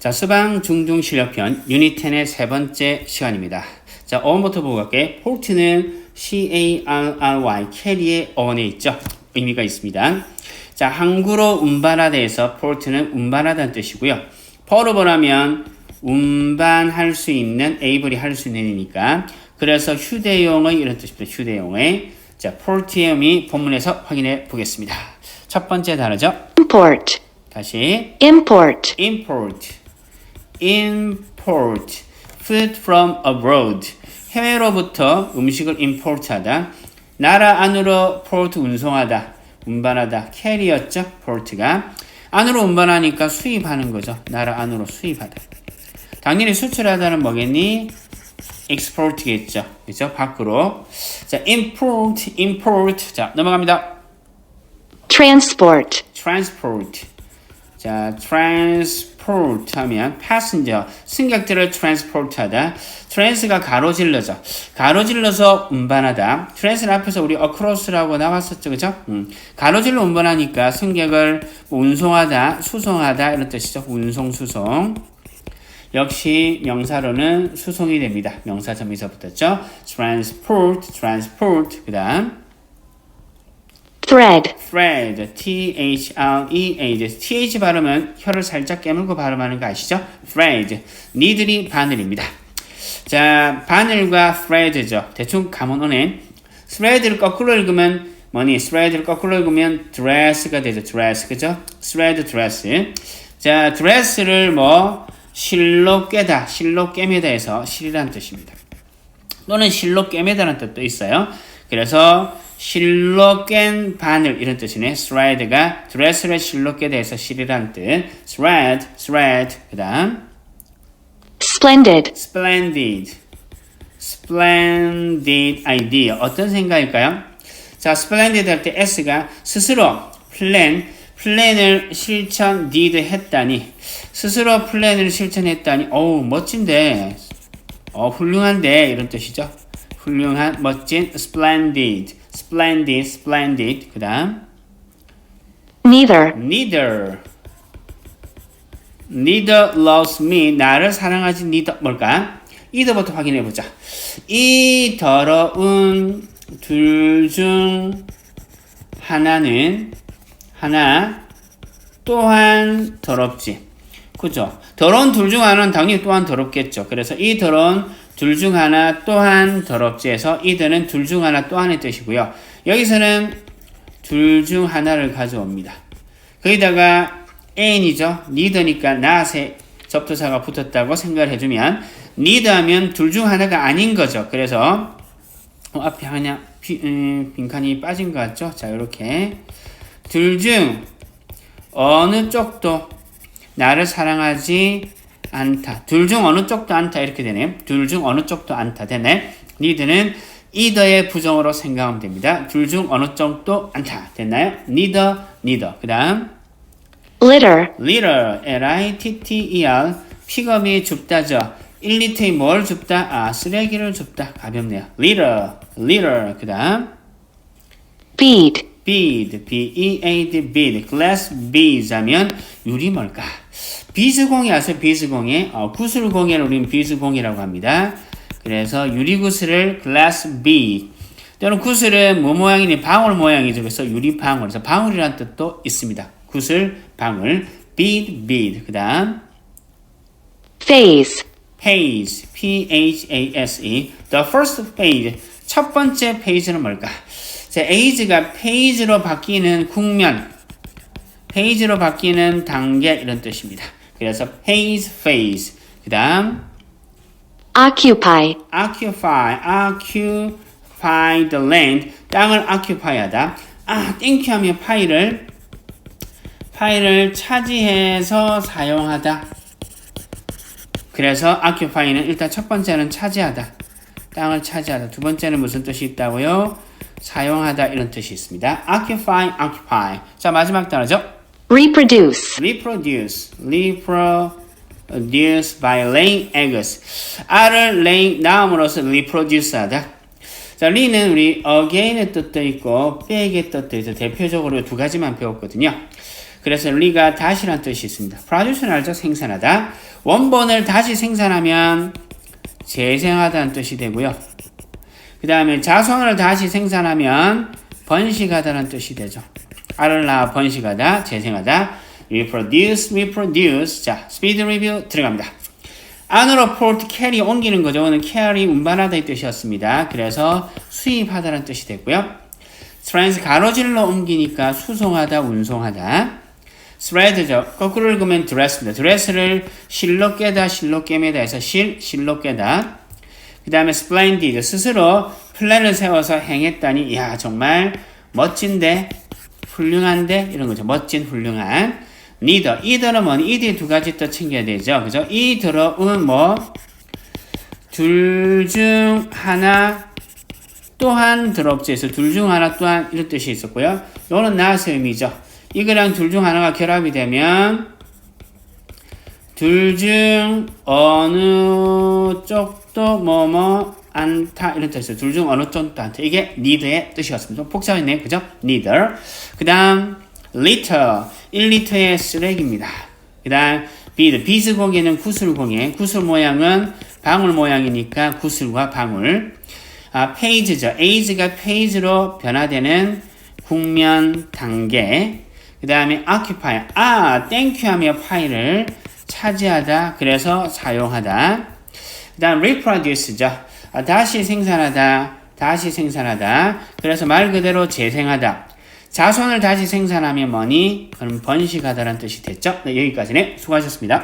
자, 수방 중등 실력편 유닛 10의 세 번째 시간입니다. 자, 어원부터 보고 갈게. 폴트는 C-A-R-R-Y, 캐리의 어원에 있죠. 의미가 있습니다. 자, 항구로 운반하다에서 폴트는 운반하다는 뜻이고요. 퍼르버라면 운반할 수 있는, 에이블이 할 수 있는 이니까. 그래서 휴대용의 이런 뜻입니다. 휴대용의. 자, 폴트의 의미 본문에서 확인해 보겠습니다. 첫 번째 단어죠. import, 다시. import, import, import, food from abroad. 해외로부터 음식을 import하다. 나라 안으로 port 운송하다, 운반하다. carry였죠, port가. 안으로 운반하니까 수입하는 거죠. 나라 안으로 수입하다. 당연히 수출하다는 뭐겠니? export겠죠. 그죠? 밖으로. 자, import, import. 자, 넘어갑니다. transport, transport. 자, transport 하면 passenger, 승객들을 transport 하다. trans가 가로질러져. 가로질러서 운반하다. trans는 앞에서 우리 across라고 나왔었죠. 그죠? 음. 가로질러 운반하니까 승객을 운송하다, 수송하다 이런 뜻이죠. 운송, 수송. 역시 명사로는 수송이 됩니다. 명사 점에서 붙었죠. transport, transport. 그 다음 thread, thread, T-H-R-E-A-D. T-H 발음은 혀를 살짝 깨물고 발음하는 거 아시죠? thread. 니들이 바늘입니다. 자, 바늘과 thread죠. 대충 감은 오네. thread를 거꾸로 읽으면 뭐니? thread를 거꾸로 읽으면 dress가 되죠. dress. 그죠? thread, dress. 자, dress를 뭐 실로 꿰다, 실로 꿰매다 해서 실이라는 뜻입니다. 또는 실로 꿰매다는 뜻도 있어요. 그래서 실로 깬 바늘 이런 뜻이네. thread가 드레스를 실로 꿰다 해서 실이라는 뜻. thread, thread. 그다음 splendid, splendid, splendid idea. 어떤 생각일까요? 자, splendid 할 때 s가 스스로 plan, 플랜을 실천 did 했다니 스스로 플랜을 실천했다니 어우 멋진데 어 훌륭한데 이런 뜻이죠. 훌륭한 멋진 splendid, splendid, splendid. 그다음 neither, neither neither loves me 나를 사랑하지 neither 뭘까? either부터 확인해 보자. 이 더러운 둘 중 하나는 하나 또한 더럽지. 그죠? 더러운 둘 중 하나는 당연히 또한 더럽겠죠. 그래서 이 더러운 둘 중 하나 또한 더럽지 해서 이들은 둘 중 하나 또한의 뜻이고요. 여기서는 둘 중 하나를 가져옵니다. 거기다가 N이죠. 니더니까 나세 접두사가 붙었다고 생각을 해주면 니드 하면 둘 중 하나가 아닌 거죠. 그래서 어, 앞에 하나 비, 음, 빈칸이 빠진 것 같죠? 자 이렇게 둘 중 어느 쪽도 나를 사랑하지 않다. 둘 중 어느 쪽도 않다. 이렇게 되네. 둘 중 어느 쪽도 않다. 되네. 니드는 이더의 부정으로 생각하면 됩니다. 둘 중 어느 쪽도 않다. 됐나요? neither, neither. 그 다음 litter, litter, L-I-T-T-E-R 픽업이 줍다죠. 1리터에 뭘 줍다? 아, 쓰레기를 줍다. 가볍네요. litter, litter. 그 다음 bead, bead, B-E-A-D, bead, glass beads 하면 유리 뭘까? 비스공이 아세요? 비스공이 어, 구슬공예를 우리는 비스공이라고 합니다. 그래서 유리구슬을 glass bead 또는 구슬은 뭐 모양이니 방울 모양이죠. 그래서 유리 방울. 그래서 방울이라는 뜻도 있습니다. 구슬, 방울, bead, bead. 그 다음 phase, page, P-H-A-S-E. The first page. 첫 번째 페이지는 뭘까? 자, age가 페이지로 바뀌는 국면, 페이지로 바뀌는 단계 이런 뜻입니다. 그래서 page, phase. 그 다음 occupy, occupy, occupy the land. 땅을 occupy하다. 아, 땡큐 하면 파일을 파일을 차지해서 사용하다. 그래서 occupy는 일단 첫 번째는 차지하다. 땅을 차지하다. 두 번째는 무슨 뜻이 있다고요? 사용하다 이런 뜻이 있습니다. occupy, occupy. 자, 마지막 단어죠. Reproduce, reproduce, reproduce by laying eggs. 알을 laying 낳음으로써 reproduce하다. 자, re는 우리 again의 뜻도 있고 back의 뜻도 있어 대표적으로 두 가지만 배웠거든요. 그래서 리가 다시란 뜻이 있습니다. produce는 알죠? 생산하다. 원본을 다시 생산하면 재생하다는 뜻이 되고요. 그 다음에 자손을 다시 생산하면 번식하다는 뜻이 되죠. 알을 낳아 번식하다, 재생하다. reproduce, reproduce. 자, speed review 들어갑니다. 안으로 port, carry 옮기는 거죠. 오늘 carry 운반하다 이 뜻이었습니다. 그래서 수입하다는 뜻이 됐고요. trans 가로질러 옮기니까 수송하다, 운송하다. thread죠. 거꾸로 읽으면 dress입니다. dress를 실로 깨다, 실로 깨매다 해서 실, 실로 깨다. 그 다음에 splendid, 스스로 플랜을 세워서 행했다니, 야 정말 멋진데, 훌륭한데, 이런 거죠. 멋진, 훌륭한. neither, either는 뭐니? 이들이 두 가지 또 챙겨야 되죠. 그죠? 이 들어은 뭐, 둘 중 하나, 또한 들어업체에서 둘 중 하나 또한 이런 뜻이 있었고요. 요거는 나의 의미죠. 이거랑 둘 중 하나가 결합이 되면 둘 중 어느 쪽도 뭐뭐 않다 이런 뜻이에요. 둘 중 어느 쪽도 않다. 이게 neither의 뜻이었습니다. 좀 복잡했네요. 그죠? neither. 그 다음 litter. 1리터의 쓰레기입니다. 그 다음 bead. 비스공예는 구슬공예. 구슬 모양은 방울 모양이니까 구슬과 방울. 아, 페이지죠. age가 페이지로 변화되는 국면 단계. 그 다음에 occupy. 아, 땡큐 하며 파일을 차지하다. 그래서 사용하다. 그 다음 reproduce죠. 아, 다시 생산하다. 다시 생산하다. 그래서 말 그대로 재생하다. 자손을 다시 생산하면 뭐니? 그럼 번식하다라는 뜻이 됐죠? 네, 여기까지네. 수고하셨습니다.